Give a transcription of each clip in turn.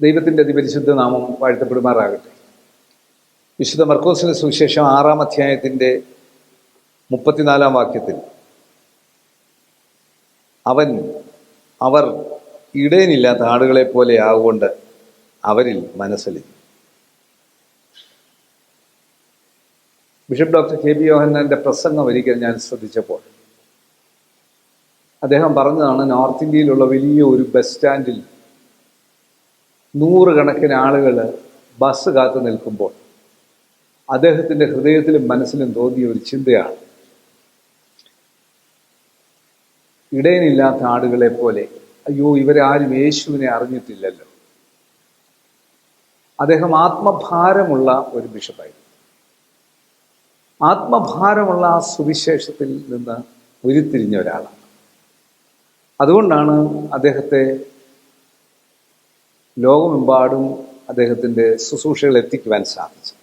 ദൈവത്തിന്റെ അതിപരിശുദ്ധ നാമം വാഴ്ത്തപ്പെടുമാറാകട്ടെ. വിശുദ്ധ മർക്കോസിന് സുവിശേഷം ആറാം അധ്യായത്തിന്റെ മുപ്പത്തിനാലാം വാക്യത്തിൽ അവൻ അവർ ഇടയനില്ലാത്ത ആടുകളെ പോലെ ആവുകൊണ്ട് അവരിൽ മനസ്സലി ബിഷപ്പ് ഡോക്ടർ കെ ബി യോഹന്നാന്റെ പ്രസംഗം ഒരിക്കൽ ഞാൻ ശ്രദ്ധിച്ചപ്പോൾ അദ്ദേഹം പറഞ്ഞതാണ് നോർത്ത് ഇന്ത്യയിലുള്ള വലിയ ഒരു ബസ് സ്റ്റാൻഡിൽ നൂറുകണക്കിന് ആളുകൾ ബസ് കാത്തു നിൽക്കുമ്പോൾ അദ്ദേഹത്തിന്റെ ഹൃദയത്തിലും മനസ്സിലും തോന്നിയ ഒരു ചിന്തയാണ്. ഇടയനില്ലാത്ത ആടുകളെ പോലെ അയ്യോ ഇവരാരും യേശുവിനെ അറിഞ്ഞിട്ടില്ലല്ലോ. അദ്ദേഹം ആത്മഭാരമുള്ള ഒരു ബിഷപ്പായിരുന്നു. ആത്മഭാരമുള്ള ആ സുവിശേഷത്തിൽ നിന്ന് ഉരുത്തിരിഞ്ഞ ഒരാളാണ്. അതുകൊണ്ടാണ് അദ്ദേഹത്തെ ലോകമെമ്പാടും അദ്ദേഹത്തിന്റെ ശുശ്രൂഷകൾ എത്തിക്കുവാൻ സാധിച്ചു.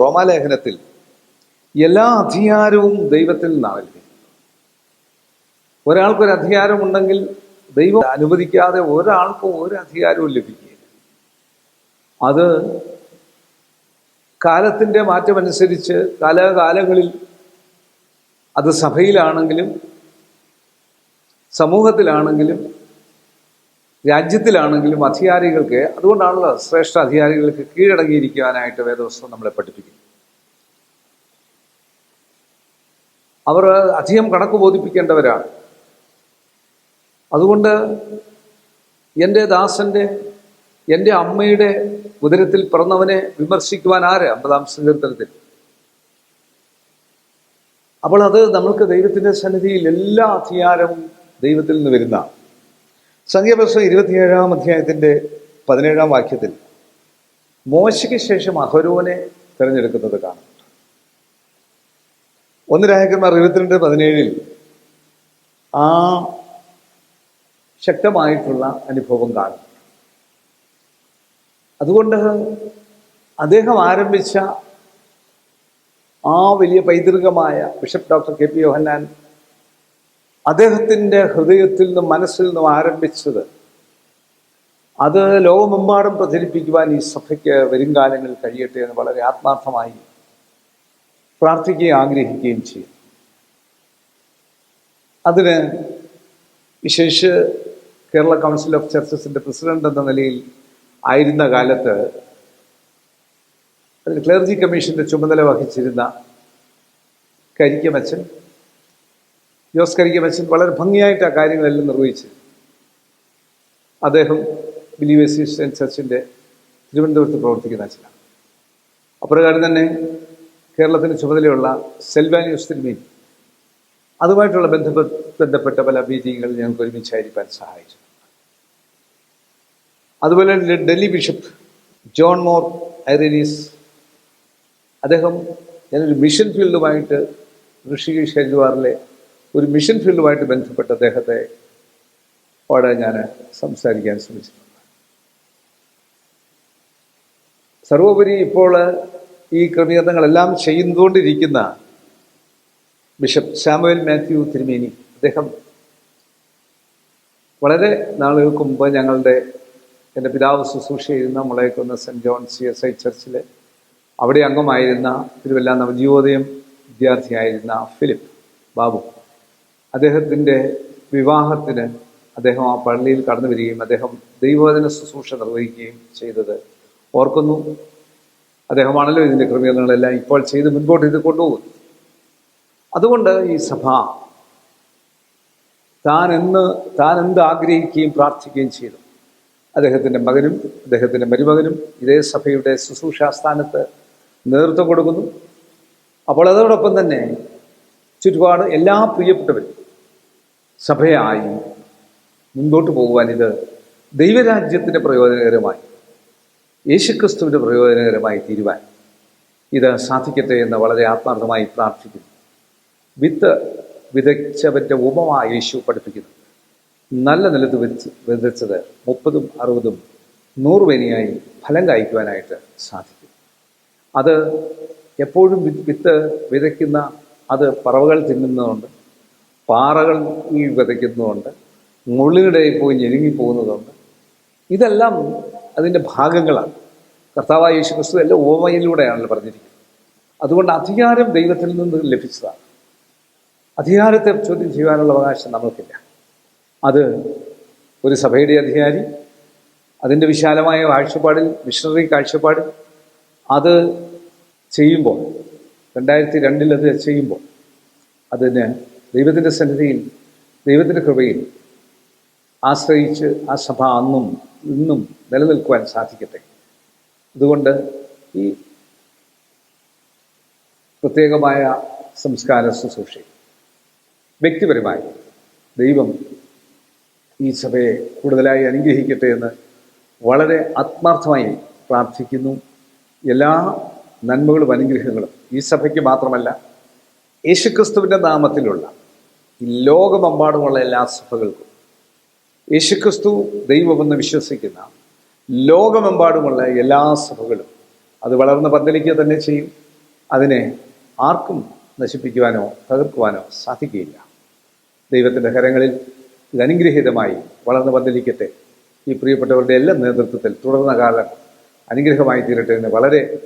റോമാലേഖനത്തിൽ എല്ലാ അധികാരവും ദൈവത്തിൽ നിന്നാണ്. ലഭിക്കുന്നത് ഒരാൾക്കൊരു അധികാരമുണ്ടെങ്കിൽ ദൈവം അനുവദിക്കാതെ ഒരാൾക്കും ഒരു അധികാരവും ലഭിക്കുകയില്ല. അത് കാലത്തിന്റെ മാറ്റമനുസരിച്ച് കാലകാലങ്ങളിൽ അത് സഭയിലാണെങ്കിലും സമൂഹത്തിലാണെങ്കിലും രാജ്യത്തിലാണെങ്കിലും അധികാരികൾക്ക് അതുകൊണ്ടാണല്ലോ ശ്രേഷ്ഠ അധികാരികൾക്ക് കീഴടങ്ങിയിരിക്കുവാനായിട്ട് വേദവസ്ത്രം നമ്മളെ പഠിപ്പിക്കുന്നു അവർ അധികം കണക്ക് ബോധിപ്പിക്കേണ്ടവരാണ്. അതുകൊണ്ട് എന്റെ ദാസന്റെ എന്റെ അമ്മയുടെ ഉദരത്തിൽ പിറന്നവനെ വിമർശിക്കുവാൻ ആര്? അമ്പതാം സങ്കീർത്തനത്തിൽ. അപ്പോൾ അത് നമ്മൾക്ക് ദൈവത്തിന്റെ സന്നിധിയിൽ എല്ലാ അധികാരവും ദൈവത്തിൽ നിന്ന് വരുന്നതാണ്. സംഖ്യാപുസ്തകം ഇരുപത്തിയേഴാം അധ്യായത്തിന്റെ പതിനേഴാം വാക്യത്തിൽ മോശയ്ക്ക് ശേഷം അഹരോനെ തിരഞ്ഞെടുക്കുന്നത് കാണുന്നുണ്ട് ഒന്ന് രാജകന്മാർ ഇരുപത്തിരണ്ട് പതിനേഴിൽ ആ ശക്തമായിട്ടുള്ള അനുഭവം കാണും. അതുകൊണ്ട് അദ്ദേഹം ആരംഭിച്ച ആ വലിയ പൈതൃകമായ bishop doctor K P Yohannan അദ്ദേഹത്തിന്റെ ഹൃദയത്തിൽ നിന്നും മനസ്സിൽ നിന്നും ആരംഭിച്ചത് അത് ലോകമെമ്പാടും പ്രചരിപ്പിക്കുവാൻ ഈ സഭയ്ക്ക് വരും കാലങ്ങളിൽ കഴിയട്ടെ എന്ന് വളരെ ആത്മാർത്ഥമായി പ്രാർത്ഥിക്കുകയും ആഗ്രഹിക്കുകയും ചെയ്യും അതിന് വിശേഷ കേരള കൗൺസിൽ ഓഫ് ചർച്ചസിന്റെ പ്രസിഡന്റ് എന്ന നിലയിൽ ആയിരുന്ന കാലത്ത് അതിൽ ക്ലർജി കമ്മീഷന്റെ ചുമതല വഹിച്ചിരുന്ന കരിക്കമച്ചൻ ജോസ് കരിക്കമച്ചൻ വളരെ ഭംഗിയായിട്ട് ആ കാര്യങ്ങളെല്ലാം നിർവഹിച്ചു അദ്ദേഹം ബിലീവേഴ്സ് ക്രിസ്ത്യൻ ചർച്ചിന്റെ തിരുവനന്തപുരത്ത് പ്രവർത്തിക്കുന്ന അച്ഛനാണ് അപ്രകാരം തന്നെ കേരളത്തിന് ചുമതലയുള്ള സെൽവാനിയോസ് തിരുമീൻ അതുമായിട്ടുള്ള ബന്ധപ്പെട്ട പല മീറ്റിങ്ങുകൾ ഞങ്ങൾക്ക് ഒരുമിച്ചായിരിക്കാൻ സഹായിച്ചു. അതുപോലെ Delhi bishop John Mor Irenaeus അദ്ദേഹം ഞാനൊരു മിഷൻ ഫീൽഡുമായിട്ട് ഋഷികേഷ് ഹരിദ്വാറിലെ ഒരു മിഷൻ ഫീൽഡുമായിട്ട് ബന്ധപ്പെട്ട അദ്ദേഹത്തെ അവിടെ ഞാൻ സംസാരിക്കാൻ ശ്രമിച്ചിട്ടുണ്ട്. സർവോപരി ഇപ്പോൾ ഈ ക്രമീകരണങ്ങളെല്ലാം ചെയ്യുന്നുകൊണ്ടിരിക്കുന്ന ബിഷപ്പ് സാമുവൽ മാത്യു തിരുമേനി അദ്ദേഹം വളരെ നാളുകൾക്ക് മുമ്പ് ഞങ്ങളുടെ എന്റെ പിതാവ് ശുശ്രൂഷ ചെയ്യുന്ന മുളയക്കുന്ന saint John C S I ചർച്ചിൽ അവിടെ അംഗമായിരുന്ന തിരുവല്ല നവജീവോദയം വിദ്യാർത്ഥിയായിരുന്ന ഫിലിപ്പ് ബാബു. അദ്ദേഹത്തിന്റെ വിവാഹത്തിന് അദ്ദേഹം ആ പള്ളിയിൽ കടന്നു വരികയും അദ്ദേഹം ദൈവവചന ശുശ്രൂഷ നിർവഹിക്കുകയും ചെയ്തത്. ഓർക്കുന്നു? അദ്ദേഹമാണല്ലോ ഇതിന്റെ ക്രമീകരണങ്ങളെല്ലാം ഇപ്പോൾ ചെയ്ത് മുൻപോട്ട് ഇത് കൊണ്ടുപോകുന്നു അതുകൊണ്ട് ഈ സഭ താൻ എന്ന് താൻ എന്ത് ആഗ്രഹിക്കുകയും പ്രാർത്ഥിക്കുകയും ചെയ്തു. അദ്ദേഹത്തിന്റെ മകനും അദ്ദേഹത്തിന്റെ മരുമകനും ഇതേ സഭയുടെ ശുശ്രൂഷാസ്ഥാനത്ത് നേതൃത്വം കൊടുക്കുന്നു. അപ്പോൾ അതോടൊപ്പം തന്നെ ചുറ്റുപാട് എല്ലാ പ്രിയപ്പെട്ടവരും സഭയായി മുൻപോട്ട് പോകുവാൻ ഇത് ദൈവരാജ്യത്തിന്റെ പ്രയോജനകരമായി യേശുക്രിസ്തുവിന്റെ പ്രയോജനകരമായി തീരുവാൻ ഇത് സാധിക്കട്ടെ എന്ന് വളരെ ആത്മാർത്ഥമായി പ്രാർത്ഥിക്കുന്നു. വിത്ത് വിതച്ചവന്റെ ഉപമ യേശു പഠിപ്പിക്കുന്നു. നല്ല നിലത്ത് വെച്ച് വിതച്ചത് മുപ്പതും അറുപതും നൂറ് വേനിയായി ഫലം കായ്ക്കുവാനായിട്ട് സാധിക്കും. അത് എപ്പോഴും വിത്ത് വിതയ്ക്കുന്ന അത് പറവകൾ തിന്നുന്നതുകൊണ്ട് പാറകളിൽ വിതയ്ക്കുന്നതുണ്ട് മുള്ളിനിടയിൽ പോയി ഞെരുങ്ങി പോകുന്നതുകൊണ്ട് ഇതെല്ലാം അതിന്റെ ഭാഗങ്ങളാണ്. കർത്താവായ യേശു ക്രിസ്തു എല്ലാം ഓമയിലൂടെയാണല്ലോ പറഞ്ഞിരിക്കുന്നത്. അതുകൊണ്ട് അധികാരം ദൈവത്തിൽ നിന്ന് ലഭിച്ചതാണ്. അധികാരത്തെ ചോദ്യം ചെയ്യാനുള്ള അവകാശം നമുക്കില്ല അത് ഒരു സഭയുടെ അധികാരി അതിന്റെ വിശാലമായ കാഴ്ചപ്പാടിൽ മിഷണറി കാഴ്ചപ്പാടിൽ അത് ചെയ്യുമ്പോൾ രണ്ടായിരത്തി രണ്ടിൽ അത് ചെയ്യുമ്പോൾ അതിന് ദൈവത്തിന്റെ സന്നിധിയിൽ ദൈവത്തിന്റെ കൃപയിൽ ആശ്രയിച്ച് ആ സഭ അന്നും ഇന്നും നിലനിൽക്കുവാൻ സാധിക്കട്ടെ. അതുകൊണ്ട് ഈ പ്രത്യേകമായ സംസ്കാര ശുശ്രൂഷ വ്യക്തിപരമായി ദൈവം ഈ സഭയെ കൂടുതലായി അനുഗ്രഹിക്കട്ടെ എന്ന് വളരെ ആത്മാർത്ഥമായി പ്രാർത്ഥിക്കുന്നു. എല്ലാ നന്മകളും അനുഗ്രഹങ്ങളും ഈ സഭയ്ക്ക് മാത്രമല്ല യേശുക്രിസ്തുവിന്റെ നാമത്തിലുള്ള ലോകമെമ്പാടുമുള്ള എല്ലാ സഭകൾക്കും യേശുക്രിസ്തു ദൈവമെന്ന് വിശ്വസിക്കുന്ന ലോകമെമ്പാടുമുള്ള എല്ലാ സഭകളും അത് വളർന്ന് പന്തലിക്കുക തന്നെ ചെയ്യും. അതിനെ ആർക്കും നശിപ്പിക്കുവാനോ തകർക്കുവാനോ സാധിക്കുകയില്ല. ദൈവത്തിന്റെ കരങ്ങളിൽ ഇത് അനുഗ്രഹീതമായി വളർന്ന് പന്തലിക്കട്ടെ. ഈ പ്രിയപ്പെട്ടവരുടെ എല്ലാ നേതൃത്വത്തിൽ തുടർന്ന കാലം അനുഗ്രഹമായി തീരട്ടെ എന്ന് വളരെ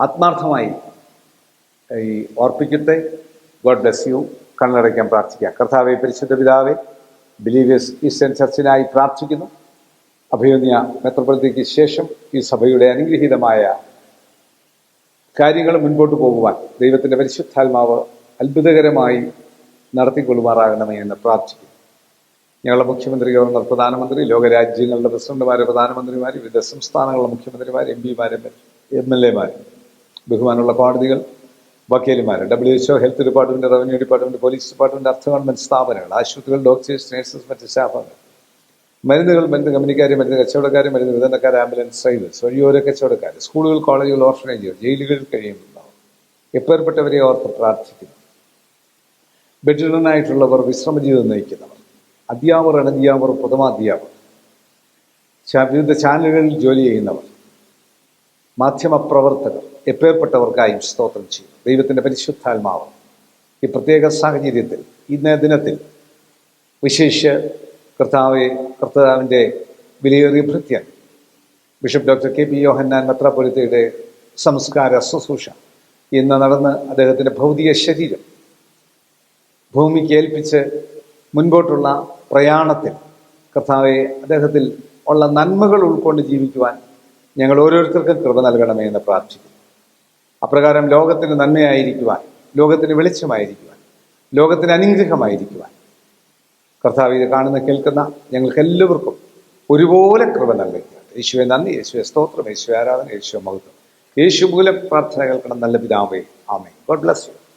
ആത്മാർത്ഥമായി ഈ ഓർപ്പിക്കട്ടെ. God bless you. കണ്ണടയ്ക്കാൻ പ്രാർത്ഥിക്കാം കർത്താവെ പരിശുദ്ധ പിതാവെ ബിലീവേഴ്സ് ഈസ്റ്റേൺ ചർച്ചിനായി പ്രാർത്ഥിക്കുന്നു. അഭയോന്യ മെത്രപ്രതിക്ക് ശേഷം ഈ സഭയുടെ അനുഗ്രഹീതമായ കാര്യങ്ങൾ മുൻപോട്ട് പോകുവാൻ ദൈവത്തിന്റെ പരിശുദ്ധാത്മാവ് അത്ഭുതകരമായി നടത്തിക്കൊള്ളുമാറാകണമേ എന്ന് പ്രാർത്ഥിക്കുന്നു. ഞങ്ങളുടെ മുഖ്യമന്ത്രി ഗവർണർ പ്രധാനമന്ത്രി ലോകരാജ്യങ്ങളുടെ പ്രസിഡന്റുമാർ പ്രധാനമന്ത്രിമാർ വിവിധ സംസ്ഥാനങ്ങളുടെ മുഖ്യമന്ത്രിമാർ എം പിമാർ എം എൽ എമാർ ബഹുമാനമുള്ള കോടതികൾ വക്കീലുമാർ W H O health department revenue department police department അർത്ഥ ഗവൺമെന്റ് സ്ഥാപനങ്ങൾ ആശുപത്രികൾ ഡോക്ടേഴ്സ് നഴ്സസ് മറ്റ് സ്റ്റാഫുകൾ മരുന്നുകൾ മരുന്ന് കമ്പനിക്കാർ മരുന്ന് കച്ചവടക്കാർ മരുന്ന് വിതരണക്കാർ ആംബുലൻസ് ഡ്രൈവേഴ്സ് വഴിയോര കച്ചവടക്കാർ സ്കൂളുകൾ കോളേജുകൾ ഓർഫനേജുകൾ ജയിലുകളിൽ കഴിയുന്നുണ്ടാവും എപ്പേർപ്പെട്ടവരെ ഓർത്ത് പ്രാർത്ഥിക്കുന്നു. ബെഡ്രിഡനായിട്ടുള്ളവർ വിശ്രമജീവിതം നയിക്കുന്നവർ. അധ്യാപകർ അനധ്യാപകർ പ്രഥമാധ്യാപകർ. വിവിധ ചാനലുകളിൽ ജോലി ചെയ്യുന്നവർ. മാധ്യമപ്രവർത്തകർ എപ്പേർപ്പെട്ടവർക്കായും സ്തോത്രം ചെയ്യും. ദൈവത്തിന്റെ പരിശുദ്ധാത്മാവ്. ഈ പ്രത്യേക സാഹചര്യത്തിൽ ഇന്നേ ദിനത്തിൽ വിശേഷ കർത്താവെ കർത്താവിന്റെ വിലയേറിയ ഭൃത്യൻ bishop doctor K P Yohannan മെത്രാപൊലിത്തയുടെ സംസ്കാര ശുശ്രൂഷ. ഇന്ന് നടന്ന് അദ്ദേഹത്തിന്റെ ഭൗതിക ശരീരം ഭൂമിക്ക് ഏൽപ്പിച്ച് മുൻപോട്ടുള്ള പ്രയാണത്തിൽ കർത്താവെ അദ്ദേഹത്തിൽ ഉള്ള നന്മകൾ ഉൾക്കൊണ്ട് ജീവിക്കുവാൻ ഞങ്ങൾ ഓരോരുത്തർക്കും കൃപ നൽകണമേ എന്ന് പ്രാർത്ഥിക്കുന്നു. അപ്രകാരം ലോകത്തിന് നന്മയായിരിക്കുവാൻ ലോകത്തിന് വെളിച്ചമായിരിക്കുവാൻ ലോകത്തിന് അനുഗ്രഹമായിരിക്കുവാൻ. കർത്താവ് ഇത് കാണുന്ന കേൾക്കുന്ന ഞങ്ങൾക്ക് എല്ലാവർക്കും ഒരുപോലെ കൃപ നൽകുക യേശുവെ നന്ദി. യേശുവെ സ്തോത്രം. യേശു ആരാധന. യേശു മഹത്വം. യേശു മൂലം പ്രാർത്ഥന കേൾക്കണം. നല്ല പിതാവേ. ആമേ ഗോഡ് ബ്ലസ് യു.